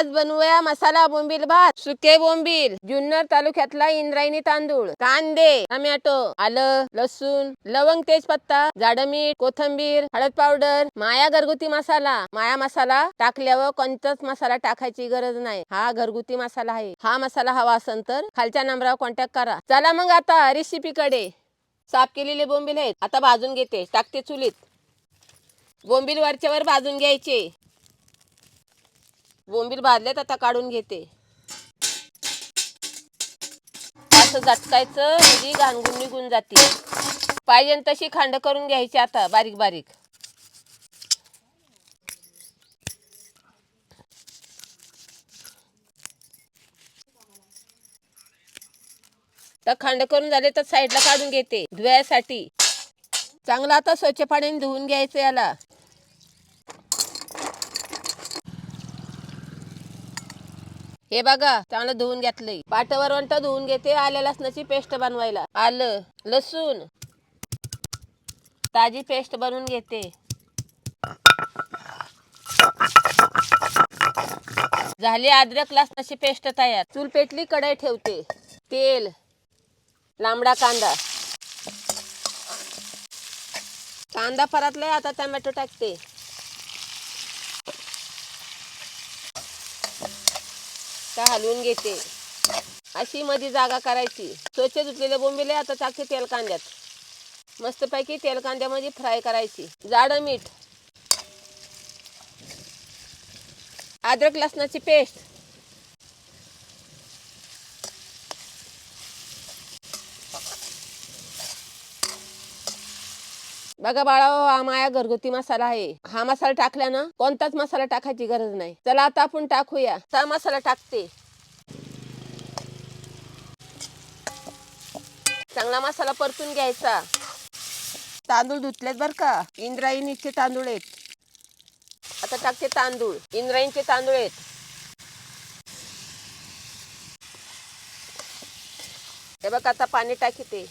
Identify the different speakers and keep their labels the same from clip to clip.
Speaker 1: आज बनवूया मसाला बोंबील भात. सुके बोंबील जुन्नर तालुक्यातला इंद्रायणी तांदूळ कांदे टमॅटो आलं लसूण लवंग तेजपत्ता जाडं मीठ कोथंबीर हळद पावडर माया घरगुती मसाला. माया मसाला टाकल्यावर कोणताच मसाला टाकायची गरज नाही. हा घरगुती मसाला आहे. हा मसाला हवा असेल तर खालच्या नंबरावर कॉन्टॅक्ट करा. चला मग आता रेसिपी कडे. साफ केलेले बोंबील आहेत. आता भाजून घेते. टाकते चुलीत. बोंबील वरच्यावर भाजून घ्यायचे. बोंबील भाजलेत आता काढून घेते. असं झटकायचं म्हणजे घाणगुण निघून जाते पाहिजे तशी खांड करून घ्यायची आता बारीक बारीक. तर खांड करून झाले तर साईडला काढून घेते धुवायसाठी. चांगला आता स्वच्छ पाण्याने धुवून घ्यायचं याला. हे बघा चांगलं धुवून घेतलंय. पाटावर वंट धुवून घेते आल्या लसणाची पेस्ट बनवायला. आलं लसूण. ताजी पेस्ट बनवून घेते. झाली अद्रक लसणाची पेस्ट तयार. चूल पेटली कढई ठेवते. तेल लांबडा कांदा. कांदा परतलाय आता टमॅटो टाकते. आता हलवून घेते? अशी मध्ये जागा करायची. स्वच्छ धुतलेले बोंबिले आता टाकते तेल कांद्यात. मस्तपैकी तेल कांद्यामध्ये फ्राय करायची. जाडं मीठ. अद्रक लसणाची पेस्ट बघा बाळा हा माया घरगुती मसाला आहे. हा मसाला टाकल्यानं कोणताच मसाला टाकायची गरज नाही. चला आता आपण टाकूया. चा मसाला टाकते. चांगला मसाला परतून घ्यायचा. तांदूळ धुतलेत बर का? इंद्रायणीचे तांदूळ आहेत. आता टाकते तांदूळ. इंद्रायणीचे तांदूळ आहेत. हे बघ आता पाणी टाकते.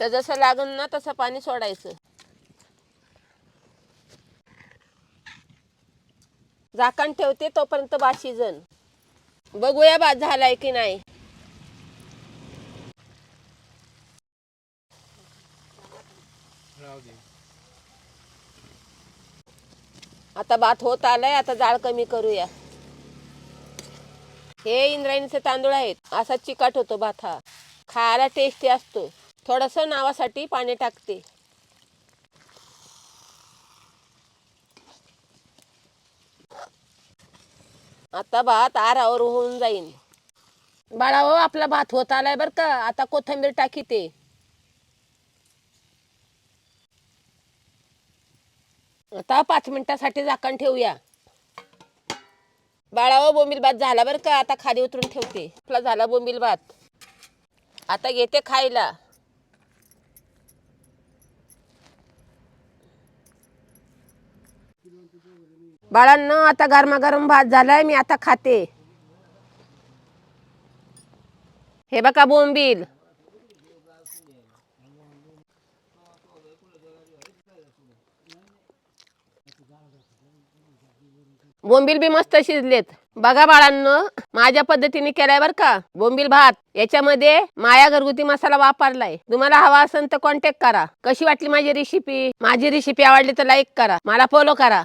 Speaker 1: तर जसं लागून ना तसं पाणी सोडायचं. झाकण ठेवते तोपर्यंत भात शिजन. बघूया भात झालाय की नाही. आता भात होत आलाय आता जाळ कमी करूया. हे इंद्रायणीचे तांदूळ आहेत. असा चिकाट होतो भात हा. खायला टेस्टी असतो. थोडंसं नावासाठी पाणी टाकते. आता भात आरावर होऊन जाईन. बाळा आपला भात होत आलाय बर का? आता कोथिंबीर टाकी ते. आता पाच मिनिटासाठी झाकण ठेवूया. बाळा बोंबील भात झाला बरं का? आता खाली उतरून ठेवते. आपला झाला बोंबील भात. आता घेते खायला. बाळांनो आता गरमागरम भात झालाय मी आता खाते. हे बघा बोंबील. बोंबील बी मस्त शिजलेत. बघा बाळांनो माझ्या पद्धतीने केलाय बर का बोंबील भात. याच्यामध्ये माया घरगुती मसाला वापरलाय. तुम्हाला हवा असेल तर कॉन्टॅक्ट करा. कशी वाटली माझी रेसिपी माझी रेसिपी आवडली तर लाईक करा. मला फॉलो करा.